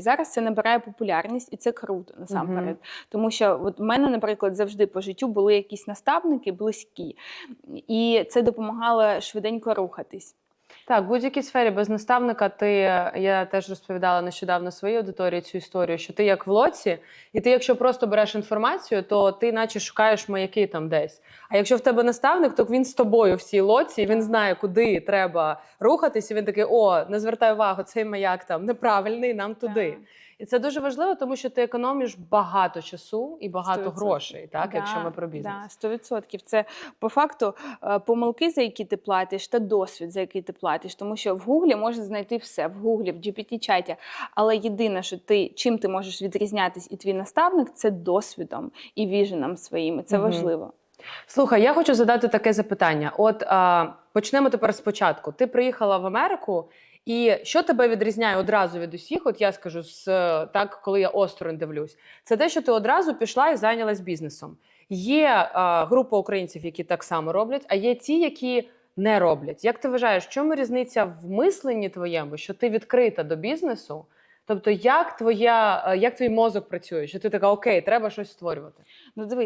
Зараз це набирає популярність, і це круто насамперед. Тому що от в мене, наприклад, завжди по життю були якісь наставники близькі, і це допомагало швиденько рухатись. Так, в будь-якій сфері без наставника ти я теж розповідала нещодавно своїй аудиторії цю історію, що ти як в лоці, і ти, якщо просто береш інформацію, то ти наче шукаєш маяки там десь. А якщо в тебе наставник, то він з тобою в цій лоці, він знає, куди треба рухатись, і він такий: о, не звертай увагу, цей маяк там неправильний, нам туди. Так. І це дуже важливо, тому що ти економиш багато часу і багато 100%. грошей, так, Да, якщо ми про бізнес. Да, 100%. Це по факту е, помилки, за які ти платиш, та досвід, за який ти платиш. Тому що в Гуглі можна знайти все, в Гуглі, в GPT-чаті. Але єдине, що ти чим ти можеш відрізнятись, і твій наставник це досвідом і віженом своїм. І Це Мгм. важливо. Слухай, я хочу задати таке запитання. От а, почнемо тепер спочатку. Ти приїхала в Америку, і що тебе відрізняє одразу від усіх? От я скажу з е, так, коли я осторонь дивлюсь, це те, що ти одразу пішла і зайнялась бізнесом. Є а, група українців, які так само роблять, а є ті, які не роблять. Як ти вважаєш, в чому різниця в мисленні твоєму, що ти відкрита до бізнесу? Тобто, як твоя, е, як твій мозок працює? Що ти така окей, треба щось створювати? Ну дивись,